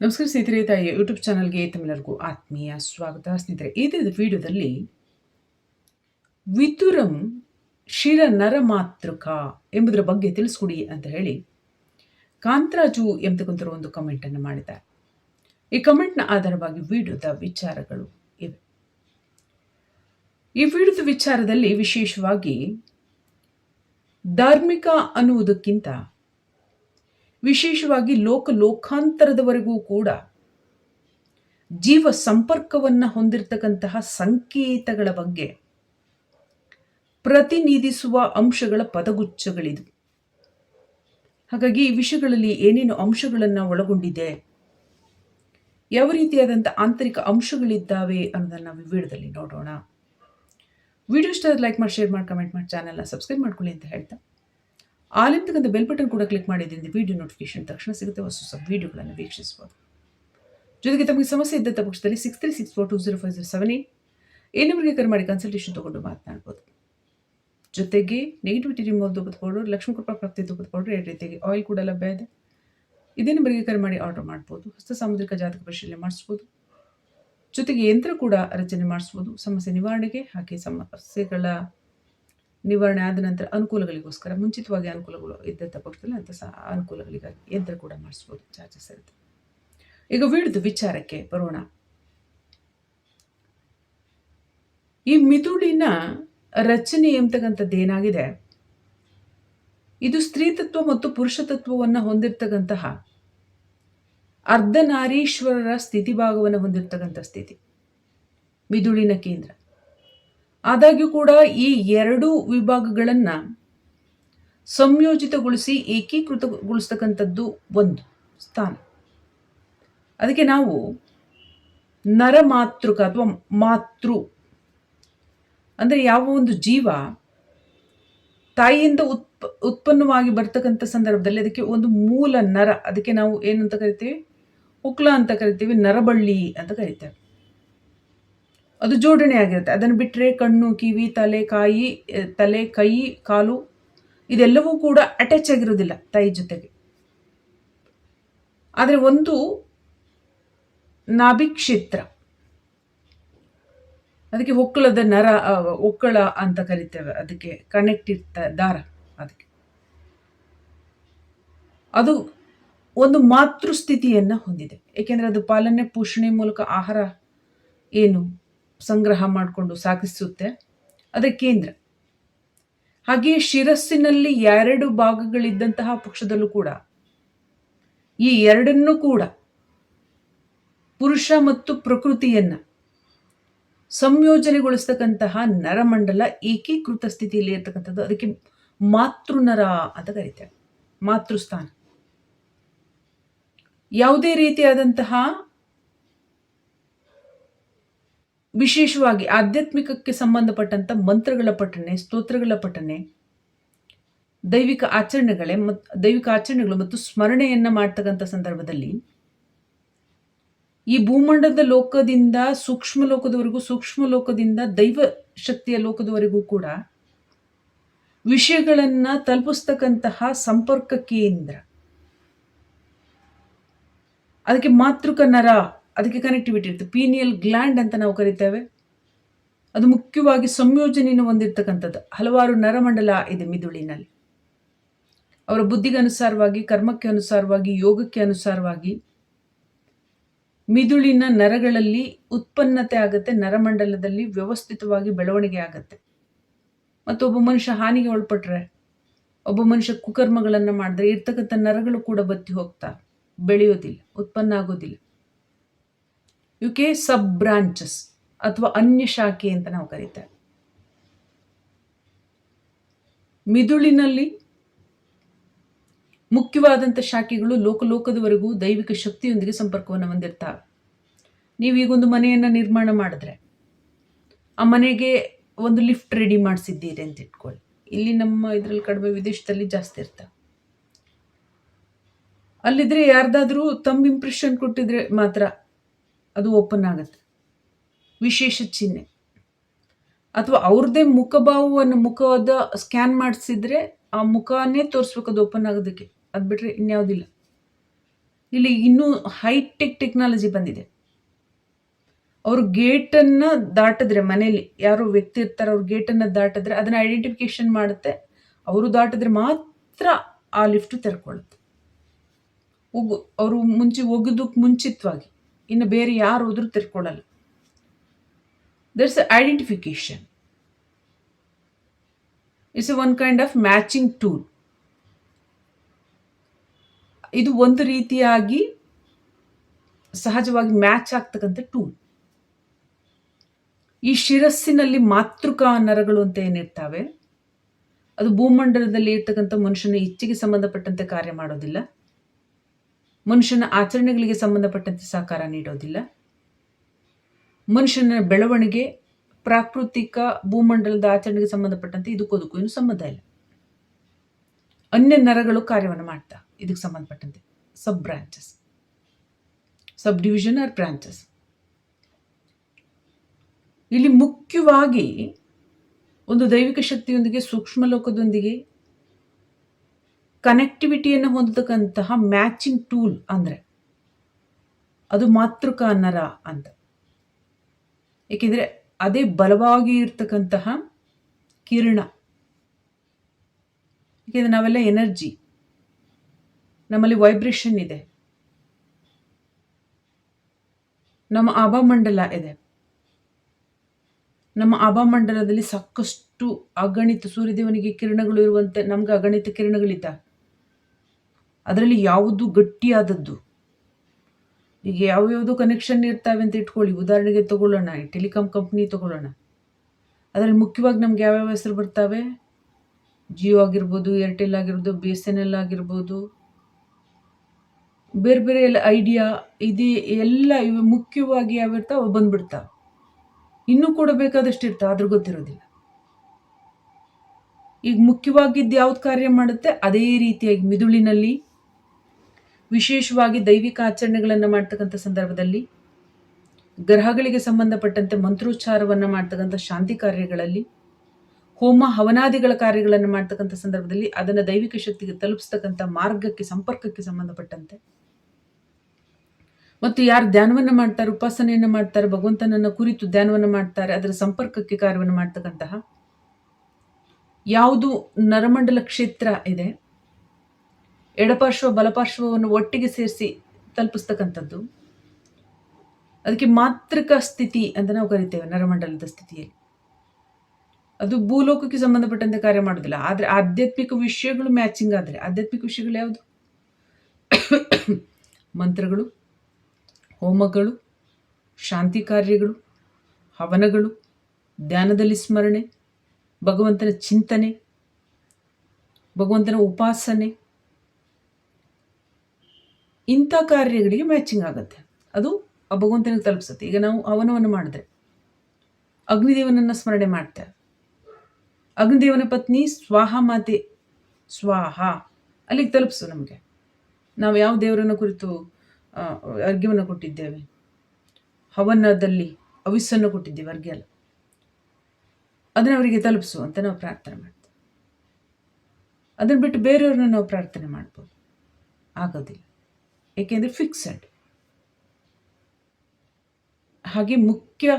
ನಮಸ್ಕಾರ ಸ್ನೇಹಿತರೆ ತಾಯಿ ಯೂಟ್ಯೂಬ್ ಚಾನಲ್ಗೆ ತಮ್ಮೆಲ್ಲರಿಗೂ ಆತ್ಮೀಯ ಸ್ವಾಗತ. ಸ್ನೇಹಿತರೆ ಈ ದಿನದ ವಿಡಿಯೋದಲ್ಲಿ ವಿತುರಂ ಶಿರ ನರಮಾತೃಕ ಎಂಬುದರ ಬಗ್ಗೆ ತಿಳಿಸ್ಕೊಡಿ ಅಂತ ಹೇಳಿ ಕಾಂತರಾಜು ಎಂಬತಕ್ಕಂಥರು ಒಂದು ಕಮೆಂಟನ್ನು ಮಾಡಿದ್ದಾರೆ. ಈ ಕಮೆಂಟ್ನ ಆಧಾರವಾಗಿ ವಿಡಿಯೋದ ವಿಚಾರಗಳು ಇವೆ. ಈ ವಿಡಿಯೋದ ವಿಚಾರದಲ್ಲಿ ವಿಶೇಷವಾಗಿ ಧಾರ್ಮಿಕ ಅನ್ನುವುದಕ್ಕಿಂತ ವಿಶೇಷವಾಗಿ ಲೋಕ ಲೋಕಾಂತರದವರೆಗೂ ಕೂಡ ಜೀವ ಸಂಪರ್ಕವನ್ನು ಹೊಂದಿರತಕ್ಕಂತಹ ಸಂಕೇತಗಳ ಬಗ್ಗೆ ಪ್ರತಿನಿಧಿಸುವ ಅಂಶಗಳ ಪದಗುಚ್ಛಗಳಿದು. ಹಾಗಾಗಿ ಈ ವಿಷಯಗಳಲ್ಲಿ ಏನೇನು ಅಂಶಗಳನ್ನು ಒಳಗೊಂಡಿದೆ, ಯಾವ ರೀತಿಯಾದಂಥ ಆಂತರಿಕ ಅಂಶಗಳಿದ್ದಾವೆ ಅನ್ನೋದನ್ನು ನಾವು ವಿಡಿಯೋದಲ್ಲಿ ನೋಡೋಣ. ವಿಡಿಯೋ ಇಷ್ಟ ಲೈಕ್ ಮಾಡಿ ಶೇರ್ ಮಾಡಿ ಕಮೆಂಟ್ ಮಾಡಿ ಚಾನಲ್ನ ಸಬ್ಸ್ಕ್ರೈಬ್ ಮಾಡ್ಕೊಳ್ಳಿ ಅಂತ ಹೇಳ್ತಾ. ಆಲಿಂತಕ್ಕಂಥ ಬೆಲ್ ಬಟನ್ ಕೂಡ ಕ್ಲಿಕ್ ಮಾಡಿದ್ರಿಂದ ವಿಡಿಯೋ ನೋಟಿಫಿಕೇಶನ್ ತಕ್ಷಣ ಸಿಗುತ್ತೆ. ಹೊಸ ಹೊಸ ವೀಡಿಯೋಗಳನ್ನು ವೀಕ್ಷಿಸಬಹುದು ಜೊತೆಗೆ ತಮಗೆ ಸಮಸ್ಯೆ ಇದ್ದಂಥ ಪಕ್ಷದಲ್ಲಿ six three six four two zero five zero seven eight ನಂಬರ್ಗೆ ಕರೆ ಮಾಡಿ ಕನ್ಸಲ್ಟೇಷನ್ ತೊಗೊಂಡು ಮಾತನಾಡ್ಬೋದು. ಜೊತೆಗೆ ನೆಗೆಟಿವಿಟಿ ರಿಮೂವ್ ದುಪ್ಪದ ಪೌಡರ್ ಲಕ್ಷ್ಮೀ ಕೃಪಾ ಪ್ರಾಪ್ತಿ ಪೌಡರ್ ಎರಡು ರೀತಿಯಾಗಿ ಆಯಿಲ್ ಕೂಡ ಲಭ್ಯ ಇದೆ. ಇದೇ ನಂಬರ್ಗೆ ಕರೆ ಮಾಡಿ ಆರ್ಡರ್ ಮಾಡ್ಬೋದು. ಹಸ್ತ ಸಾಮುದ್ರಿಕ ಜಾತಕ ಪರಿಶೀಲನೆ ಮಾಡಿಸ್ಬೋದು. ಜೊತೆಗೆ ಯಂತ್ರ ಕೂಡ ರಚನೆ ಮಾಡಿಸ್ಬೋದು. ಸಮಸ್ಯೆ ನಿವಾರಣೆಗೆ ಹಾಗೆ ಸಮಸ್ಯೆಗಳ ನಿವಾರಣೆ ಆದ ನಂತರ ಅನುಕೂಲಗಳಿಗೋಸ್ಕರ, ಮುಂಚಿತವಾಗಿ ಅನುಕೂಲಗಳು ಇದ್ದಂಥ ಪಕ್ಷದಲ್ಲಿ ಅಂತ ಸಹ ಅನುಕೂಲಗಳಿಗಾಗಿ ಯಂತ್ರ ಕೂಡ ಮಾಡಿಸ್ಬೋದು ಚಾರ್ಜಸ್ ಇರುತ್ತೆ. ಈಗ ವಿಡಿದು ವಿಚಾರಕ್ಕೆ ಬರೋಣ. ಈ ಮಿದುಳಿನ ರಚನೆ ಎಂಬತಕ್ಕಂಥದ್ದು ಏನಾಗಿದೆ? ಇದು ಸ್ತ್ರೀತತ್ವ ಮತ್ತು ಪುರುಷತತ್ವವನ್ನು ಹೊಂದಿರತಕ್ಕಂತಹ ಅರ್ಧನಾರೀಶ್ವರರ ಸ್ಥಿತಿ ಭಾಗವನ್ನು ಹೊಂದಿರತಕ್ಕಂಥ ಸ್ಥಿತಿ. ಮಿದುಳಿನ ಕೇಂದ್ರ. ಆದಾಗ್ಯೂ ಕೂಡ ಈ ಎರಡು ವಿಭಾಗಗಳನ್ನು ಸಂಯೋಜಿತಗೊಳಿಸಿ ಏಕೀಕೃತಗೊಳಿಸ್ತಕ್ಕಂಥದ್ದು ಒಂದು ಸ್ಥಾನ. ಅದಕ್ಕೆ ನಾವು ನರಮಾತೃಕ ಅಥವಾ ಮಾತೃ ಅಂದರೆ ಯಾವ ಒಂದು ಜೀವ ತಾಯಿಯಿಂದ ಉತ್ಪ, ಉತ್ಪನ್ನವಾಗಿ ಬರ್ತಕ್ಕಂಥ ಸಂದರ್ಭದಲ್ಲಿ ಅದಕ್ಕೆ ಒಂದು ಮೂಲ ನರ, ಅದಕ್ಕೆ ನಾವು ಏನಂತ ಕರಿತೀವಿ? ಉಕ್ಲ ಅಂತ ಕರಿತೀವಿ, ನರಬಳ್ಳಿ ಅಂತ ಕರಿತೇವೆ. ಅದು ಜೋಡಣೆ ಆಗಿರುತ್ತೆ. ಅದನ್ನು ಬಿಟ್ಟರೆ ಕಣ್ಣು, ಕಿವಿ, ತಲೆ, ಕಾಯಿ ತಲೆ, ಕೈ, ಕಾಲು ಇದೆಲ್ಲವೂ ಕೂಡ ಅಟ್ಯಾಚ್ ಆಗಿರೋದಿಲ್ಲ ತಾಯಿ ಜೊತೆಗೆ. ಆದರೆ ಒಂದು ನಾಭಿ ಕ್ಷೇತ್ರ ಅದಕ್ಕೆ ಹೊಕ್ಕಳದ ನರ ಒಕ್ಕಳ ಅಂತ ಕರಿತೇವೆ. ಅದಕ್ಕೆ ಕನೆಕ್ಟ್ ಇರ್ತ, ದಾರ ಅದಕ್ಕೆ. ಅದು ಒಂದು ಮಾತೃಸ್ಥಿತಿಯನ್ನು ಹೊಂದಿದೆ. ಏಕೆಂದರೆ ಅದು ಪಾಲನೆ, ಪೋಷಣೆ ಮೂಲಕ ಆಹಾರ ಏನು ಸಂಗ್ರಹ ಮಾಡಿಕೊಂಡು ಸಾಗಿಸುತ್ತೆ. ಅದೇ ಕೇಂದ್ರ. ಹಾಗೆಯೇ ಶಿರಸ್ಸಿನಲ್ಲಿ ಎರಡು ಭಾಗಗಳಿದ್ದಂತಹ ಪಕ್ಷದಲ್ಲೂ ಕೂಡ, ಈ ಎರಡನ್ನೂ ಕೂಡ ಪುರುಷ ಮತ್ತು ಪ್ರಕೃತಿಯನ್ನ ಸಂಯೋಜನೆಗೊಳಿಸ್ತಕ್ಕಂತಹ ನರಮಂಡಲ ಏಕೀಕೃತ ಸ್ಥಿತಿಯಲ್ಲಿ ಇರ್ತಕ್ಕಂಥದ್ದು. ಅದಕ್ಕೆ ಮಾತೃನರ ಅಂತ ಕರಿತೇವೆ ಮಾತೃಸ್ಥಾನ. ಯಾವುದೇ ರೀತಿಯಾದಂತಹ ವಿಶೇಷವಾಗಿ ಆಧ್ಯಾತ್ಮಿಕಕ್ಕೆ ಸಂಬಂಧಪಟ್ಟಂಥ ಮಂತ್ರಗಳ ಪಠನೆ ಸ್ತೋತ್ರಗಳ ಪಠನೆ ದೈವಿಕ ಆಚರಣೆಗಳೇ ಮತ್ತು ದೈವಿಕ ಆಚರಣೆಗಳು ಮತ್ತು ಸ್ಮರಣೆಯನ್ನು ಮಾಡ್ತಕ್ಕಂಥ ಸಂದರ್ಭದಲ್ಲಿ ಈ ಭೂಮಂಡಲದ ಲೋಕದಿಂದ, ಸೂಕ್ಷ್ಮ ಲೋಕದವರೆಗೂ, ಸೂಕ್ಷ್ಮ ಲೋಕದಿಂದ ದೈವ ಶಕ್ತಿಯ ಲೋಕದವರೆಗೂ ಕೂಡ ವಿಷಯಗಳನ್ನು ತಲುಪಿಸ್ತಕ್ಕಂತಹ ಸಂಪರ್ಕ ಕೇಂದ್ರ. ಅದಕ್ಕೆ ಮಾತೃಕ ನರ ಅದಕ್ಕೆ ಕನೆಕ್ಟಿವಿಟಿ ಇರುತ್ತೆ. ಪೀನಿಯಲ್ ಗ್ಲ್ಯಾಂಡ್ ಅಂತ ನಾವು ಕರಿತೇವೆ. ಅದು ಮುಖ್ಯವಾಗಿ ಸಂಯೋಜನೆಯನ್ನು ಹೊಂದಿರತಕ್ಕಂಥದ್ದು. ಹಲವಾರು ನರಮಂಡಲ ಇದೆ ಮಿದುಳಿನಲ್ಲಿ. ಅವರ ಬುದ್ಧಿಗೆ ಅನುಸಾರವಾಗಿ, ಕರ್ಮಕ್ಕೆ ಅನುಸಾರವಾಗಿ, ಯೋಗಕ್ಕೆ ಅನುಸಾರವಾಗಿ ಮಿದುಳಿನ ನರಗಳಲ್ಲಿ ಉತ್ಪನ್ನತೆ ಆಗುತ್ತೆ, ನರಮಂಡಲದಲ್ಲಿ ವ್ಯವಸ್ಥಿತವಾಗಿ ಬೆಳವಣಿಗೆ ಆಗುತ್ತೆ. ಮತ್ತು ಒಬ್ಬ ಮನುಷ್ಯ ಹಾನಿಗೆ ಒಳಪಟ್ರೆ, ಒಬ್ಬ ಮನುಷ್ಯ ಕುಕರ್ಮಗಳನ್ನು ಮಾಡಿದ್ರೆ ಇರ್ತಕ್ಕಂಥ ನರಗಳು ಕೂಡ ಬತ್ತಿ ಹೋಗ್ತಾ ಬೆಳೆಯೋದಿಲ್ಲ, ಉತ್ಪನ್ನ ಆಗೋದಿಲ್ಲ. ಇವಕ್ಕೆ ಸಬ್ ಬ್ರಾಂಚಸ್ ಅಥವಾ ಅನ್ಯ ಶಾಖೆ ಅಂತ ನಾವು ಕರೀತೇವೆ. ಮಿದುಳಿನಲ್ಲಿ ಮುಖ್ಯವಾದಂಥ ಶಾಖೆಗಳು ಲೋಕಲೋಕದವರೆಗೂ ದೈವಿಕ ಶಕ್ತಿಯೊಂದಿಗೆ ಸಂಪರ್ಕವನ್ನು ಹೊಂದಿರ್ತಾವೆ. ನೀವೀಗೊಂದು ಮನೆಯನ್ನು ನಿರ್ಮಾಣ ಮಾಡಿದ್ರೆ, ಆ ಮನೆಗೆ ಒಂದು ಲಿಫ್ಟ್ ರೆಡಿ ಮಾಡಿಸಿದ್ದೀರಿ ಅಂತ ಇಟ್ಕೊಳ್ಳಿ. ಇಲ್ಲಿ ನಮ್ಮ ಇದರಲ್ಲಿ ಕಡಿಮೆ ವಿದೇಶದಲ್ಲಿ ಜಾಸ್ತಿ ಇರ್ತಾವೆ. ಅಲ್ಲಿದ್ರೆ ಯಾರ್ದಾದ್ರೂ ತಮ್ಮ ಇಂಪ್ರೆಷನ್ ಕೊಟ್ಟಿದ್ರೆ ಮಾತ್ರ ಅದು ಓಪನ್ ಆಗುತ್ತೆ. ವಿಶೇಷ ಚಿಹ್ನೆ. ಅಥವಾ ಅವ್ರದ್ದೇ ಮುಖಭಾವವನ್ನು ಮುಖದ ಸ್ಕ್ಯಾನ್ ಮಾಡಿಸಿದ್ರೆ ಆ ಮುಖನೇ ತೋರಿಸ್ಬೇಕು ಅದು ಓಪನ್ ಆಗೋದಕ್ಕೆ. ಅದು ಬಿಟ್ಟರೆ ಇನ್ಯಾವುದಿಲ್ಲ. ಇಲ್ಲಿ ಇನ್ನೂ ಹೈಟೆಕ್ ಟೆಕ್ನಾಲಜಿ ಬಂದಿದೆ. ಅವರು ಗೇಟನ್ನು ದಾಟಿದ್ರೆ ಮನೇಲಿ ಯಾರು ವ್ಯಕ್ತಿ ಇರ್ತಾರೆ, ಅವ್ರ ಗೇಟನ್ನು ದಾಟಿದ್ರೆ ಅದನ್ನು ಐಡೆಂಟಿಫಿಕೇಶನ್ ಮಾಡುತ್ತೆ. ಅವರು ದಾಟಿದ್ರೆ ಮಾತ್ರ ಆ ಲಿಫ್ಟ್ ತೆರ್ಕೊಳ್ಳುತ್ತೆ. ಒಗು ಅವರು ಮುಂಚೆ ಒಗೋದಕ್ಕೆ ಮುಂಚಿತವಾಗಿ. ಇನ್ನು ಬೇರೆ ಯಾರು ಹೋದರೂ ತಿರ್ಕೊಳ್ಳಲ್ಲ. There's identification it's one kind of matching tool ಇದು ಒಂದು ರೀತಿಯಾಗಿ ಸಹಜವಾಗಿ ಮ್ಯಾಚ್ ಆಗ್ತಕ್ಕಂಥ ಟೂಲ್ ಈ ಶಿರಸ್ಸಿನಲ್ಲಿ ಮಾತೃಕ ನರಗಳು ಅಂತ ಏನಿರ್ತಾವೆ, ಅದು ಭೂಮಂಡಲದಲ್ಲಿ ಇರ್ತಕ್ಕಂಥ ಮನುಷ್ಯನ ಇಚ್ಛೆಗೆ ಸಂಬಂಧಪಟ್ಟಂತೆ ಕಾರ್ಯ ಮಾಡೋದಿಲ್ಲ. ಮನುಷ್ಯನ ಆಚರಣೆಗಳಿಗೆ ಸಂಬಂಧಪಟ್ಟಂತೆ ಸಹಕಾರ ನೀಡೋದಿಲ್ಲ. ಮನುಷ್ಯನ ಬೆಳವಣಿಗೆ, ಪ್ರಾಕೃತಿಕ ಭೂಮಂಡಲದ ಆಚರಣೆಗೆ ಸಂಬಂಧಪಟ್ಟಂತೆ ಇದಕ್ಕೋದಕ್ಕೂ ಏನು ಸಂಬಂಧ ಇಲ್ಲ. ಅನ್ಯ ನರಗಳು ಕಾರ್ಯವನ್ನು ಮಾಡ್ತಾ, ಇದಕ್ಕೆ ಸಂಬಂಧಪಟ್ಟಂತೆ. Sub branches sub division or branches ಇಲ್ಲಿ ಮುಖ್ಯವಾಗಿ ಒಂದು ದೈವಿಕ ಶಕ್ತಿಯೊಂದಿಗೆ ಸೂಕ್ಷ್ಮ ಲೋಕದೊಂದಿಗೆ ಕನೆಕ್ಟಿವಿಟಿಯನ್ನು ಹೊಂದತಕ್ಕಂತಹ ಮ್ಯಾಚಿಂಗ್ ಟೂಲ್ ಅಂದರೆ ಅದು ಮಾತೃಕ ನರ ಅಂತ. ಏಕೆಂದರೆ ಅದೇ ಬಲವಾಗಿ ಇರ್ತಕ್ಕಂತಹ ಕಿರಣ. ಏಕೆಂದರೆ ನಾವೆಲ್ಲ ಎನರ್ಜಿ ನಮ್ಮಲ್ಲಿ ವೈಬ್ರೇಷನ್ ಇದೆ. ನಮ್ಮ ಆಭಾಮಂಡಲ ಇದೆ. ನಮ್ಮ ಆಭಾಮಂಡಲದಲ್ಲಿ ಸಾಕಷ್ಟು ಅಗಣಿತ ಸೂರ್ಯದೇವನಿಗೆ ಕಿರಣಗಳು ಇರುವಂತೆ, ನಮ್ಗೆ ಅಗಣಿತ ಕಿರಣಗಳಿದ್ದಾವೆ. ಅದರಲ್ಲಿ ಯಾವುದು ಗಟ್ಟಿಯಾದದ್ದು? ಈಗ ಯಾವ್ಯಾವುದು ಕನೆಕ್ಷನ್ ಇರ್ತಾವೆ ಅಂತ ಇಟ್ಕೊಳ್ಳಿ. ಉದಾಹರಣೆಗೆ ತಗೊಳ್ಳೋಣ, ಈ ಟೆಲಿಕಾಂ ಕಂಪ್ನಿ ತಗೊಳ್ಳೋಣ. ಅದರಲ್ಲಿ ಮುಖ್ಯವಾಗಿ ನಮ್ಗೆ ಯಾವ್ಯಾವ ಹೆಸರು ಬರ್ತಾವೆ? ಜಿಯೋ ಆಗಿರ್ಬೋದು ಏರ್ಟೆಲ್ ಆಗಿರ್ಬೋದು ಬಿ ಎಸ್ ಎನ್ ಎಲ್ ಆಗಿರ್ಬೋದು. ಬೇರೆ ಬೇರೆ ಎಲ್ಲ ಐಡಿಯಾ ಇದು, ಎಲ್ಲ ಇವು ಮುಖ್ಯವಾಗಿ ಯಾವಿರ್ತಾವೆ ಬಂದ್ಬಿಡ್ತಾವೆ. ಇನ್ನೂ ಕೂಡ ಬೇಕಾದಷ್ಟು ಇರ್ತಾವೆ ಅದ್ರ ಗೊತ್ತಿರೋದಿಲ್ಲ. ಈಗ ಮುಖ್ಯವಾಗಿದ್ದು ಯಾವ್ದು ಕಾರ್ಯ ಮಾಡುತ್ತೆ? ಅದೇ ರೀತಿಯಾಗಿ ಮಿದುಳಿನಲ್ಲಿ ವಿಶೇಷವಾಗಿ ದೈವಿಕ ಆಚರಣೆಗಳನ್ನು ಮಾಡ್ತಕ್ಕಂಥ ಸಂದರ್ಭದಲ್ಲಿ, ಗ್ರಹಗಳಿಗೆ ಸಂಬಂಧಪಟ್ಟಂತೆ ಮಂತ್ರೋಚ್ಚಾರವನ್ನು ಮಾಡ್ತಕ್ಕಂಥ ಶಾಂತಿ ಕಾರ್ಯಗಳಲ್ಲಿ, ಹೋಮ ಹವನಾದಿಗಳ ಕಾರ್ಯಗಳನ್ನು ಮಾಡ್ತಕ್ಕಂಥ ಸಂದರ್ಭದಲ್ಲಿ ಅದನ್ನು ದೈವಿಕ ಶಕ್ತಿಗೆ ತಲುಪಿಸ್ತಕ್ಕಂಥ ಮಾರ್ಗಕ್ಕೆ, ಸಂಪರ್ಕಕ್ಕೆ ಸಂಬಂಧಪಟ್ಟಂತೆ. ಮತ್ತು ಯಾರು ಧ್ಯಾನವನ್ನು ಮಾಡ್ತಾರೆ, ಉಪಾಸನೆಯನ್ನು ಮಾಡ್ತಾರೆ, ಭಗವಂತನನ್ನು ಕುರಿತು ಧ್ಯಾನವನ್ನು ಮಾಡ್ತಾರೆ, ಅದರ ಸಂಪರ್ಕಕ್ಕೆ ಕಾರ್ಯವನ್ನು ಮಾಡ್ತಕ್ಕಂತಹ, ಯಾವುದು ನರಮಂಡಲ ಕ್ಷೇತ್ರ ಇದೆ ಎಡಪಾರ್ಶ್ವ, ಬಲಪಾರ್ಶ್ವವನ್ನು ಒಟ್ಟಿಗೆ ಸೇರಿಸಿ ತಲುಪಿಸ್ತಕ್ಕಂಥದ್ದು. ಅದಕ್ಕೆ ಮಾತೃಕ ಸ್ಥಿತಿ ಅಂತ ನಾವು ಕರಿತೇವೆ ನರಮಂಡಲದ ಸ್ಥಿತಿಯಲ್ಲಿ. ಅದು ಭೂಲೋಕಕ್ಕೆ ಸಂಬಂಧಪಟ್ಟಂತೆ ಕಾರ್ಯ ಮಾಡೋದಿಲ್ಲ ಆದರೆ ಆಧ್ಯಾತ್ಮಿಕ ವಿಷಯಗಳು ಮ್ಯಾಚಿಂಗ್ ಆದರೆ, ಆಧ್ಯಾತ್ಮಿಕ ವಿಷಯಗಳು ಯಾವುದು? ಮಂತ್ರಗಳು, ಹೋಮಗಳು, ಶಾಂತಿ ಕಾರ್ಯಗಳು, ಹವನಗಳು, ಧ್ಯಾನದಲ್ಲಿ ಸ್ಮರಣೆ, ಭಗವಂತನ ಚಿಂತನೆ, ಭಗವಂತನ ಉಪಾಸನೆ ಇಂಥ ಕಾರ್ಯಗಳಿಗೆ ಮ್ಯಾಚಿಂಗ್ ಆಗುತ್ತೆ. ಅದು ಆ ಭಗವಂತನಿಗೆ ತಲುಪಿಸುತ್ತೆ. ಈಗ ನಾವು ಹವನವನ್ನು ಮಾಡಿದ್ರೆ, ಅಗ್ನಿದೇವನನ್ನು ಸ್ಮರಣೆ ಮಾಡ್ತೇವೆ ಅಗ್ನಿದೇವನ ಪತ್ನಿ ಸ್ವಾಹ ಮಾತೆ, ಸ್ವಾಹ, ಅಲ್ಲಿಗೆ ತಲುಪಿಸು ನಮಗೆ. ನಾವು ಯಾವ ದೇವರನ್ನು ಕುರಿತು ಅರ್ಘ್ಯವನ್ನು ಕೊಟ್ಟಿದ್ದೇವೆ? ಹವನದಲ್ಲಿ ಅವಿಸ್ಸನ್ನು ಕೊಟ್ಟಿದ್ದೇವೆ ಅರ್ಘ್ಯ ಅಲ್ಲ. ಅದನ್ನು ಅವರಿಗೆ ತಲುಪಿಸು ಅಂತ ನಾವು ಪ್ರಾರ್ಥನೆ ಮಾಡ್ತೇವೆ. ಅದನ್ನು ಬಿಟ್ಟು ಬೇರೆಯವ್ರನ್ನ ನಾವು ಪ್ರಾರ್ಥನೆ ಮಾಡ್ಬೋದು. ಆಗೋದಿಲ್ಲ. ಏಕೆಂದರೆ ಫಿಕ್ಸಡ್ ಹಾಗೆ ಮುಖ್ಯ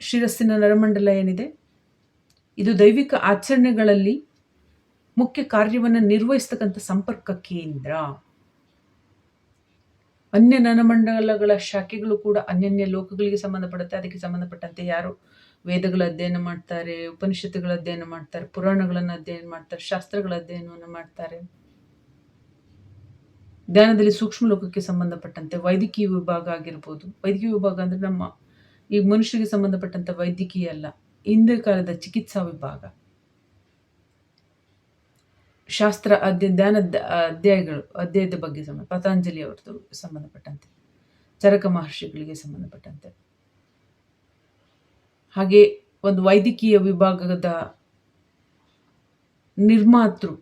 ಶಿರಸ್ಸಿನ ನರಮಂಡಲ ಏನಿದೆ? ಇದು ದೈವಿಕ ಆಚರಣೆಗಳಲ್ಲಿ ಮುಖ್ಯ ಕಾರ್ಯವನ್ನು ನಿರ್ವಹಿಸ್ತಕ್ಕಂಥ ಸಂಪರ್ಕ ಕೇಂದ್ರ. ಅನ್ಯ ನರಮಂಡಲಗಳ ಶಾಖೆಗಳು ಕೂಡ ಅನ್ಯನ್ಯ ಲೋಕಗಳಿಗೆ ಸಂಬಂಧಪಡುತ್ತೆ. ಅದಕ್ಕೆ ಸಂಬಂಧಪಟ್ಟಂತೆ ಯಾರು? ವೇದಗಳ ಅಧ್ಯಯನ ಮಾಡ್ತಾರೆ, ಉಪನಿಷತ್ತುಗಳ ಅಧ್ಯಯನ ಮಾಡ್ತಾರೆ, ಪುರಾಣಗಳನ್ನು ಅಧ್ಯಯನ ಮಾಡ್ತಾರೆ, ಶಾಸ್ತ್ರಗಳ ಅಧ್ಯಯನವನ್ನು ಮಾಡ್ತಾರೆ. ಧ್ಯಾನದಲ್ಲಿ ಸೂಕ್ಷ್ಮ ಲೋಕಕ್ಕೆ ಸಂಬಂಧಪಟ್ಟಂತೆ ವೈದ್ಯಕೀಯ ವಿಭಾಗ ಆಗಿರ್ಬೋದು. ವೈದ್ಯಕೀಯ ವಿಭಾಗ ಅಂದರೆ ನಮ್ಮ ಈ ಮನುಷ್ಯರಿಗೆ ಸಂಬಂಧಪಟ್ಟಂಥ ವೈದ್ಯಕೀಯ ಅಲ್ಲ ಹಿಂದಿನ ಕಾಲದ ಚಿಕಿತ್ಸಾ ವಿಭಾಗ. ಶಾಸ್ತ್ರ ಅಧ್ಯ, ಧ್ಯಾನ ಅಧ್ಯಾಯಗಳು, ಅಧ್ಯಾಯದ ಬಗ್ಗೆ ಸಂಬಂಧ, ಪತಂಜಲಿ ಅವ್ರದ್ದು ಸಂಬಂಧಪಟ್ಟಂತೆ, ಚರಕ ಮಹರ್ಷಿಗಳಿಗೆ ಸಂಬಂಧಪಟ್ಟಂತೆ. ಹಾಗೆ ಒಂದು ವೈದ್ಯಕೀಯ ವಿಭಾಗದ ನಿರ್ಮಾತೃ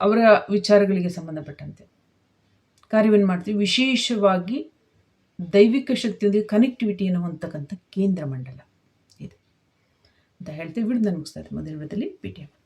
ಅವರ ವಿಚಾರಗಳಿಗೆ ಸಂಬಂಧಪಟ್ಟಂತೆ. ಕಾರ್ಯವನ್ನು ಮಾಡ್ತೀವಿ. ವಿಶೇಷವಾಗಿ ದೈವಿಕ ಶಕ್ತಿಯೊಂದಿಗೆ ಕನೆಕ್ಟಿವಿಟಿಯನ್ನು ಹೊಂದತಕ್ಕಂಥ ಕೇಂದ್ರ ಮಂಡಲ ಇದೆ. ಅಂತ ಹೇಳ್ತೀವಿ. ಬಿಡು ನನಗೆ ಮುಗಿಸ್ತಾ ಮೊದಲ ವಿಧದಲ್ಲಿ ಭೇಟಿಯಾಗ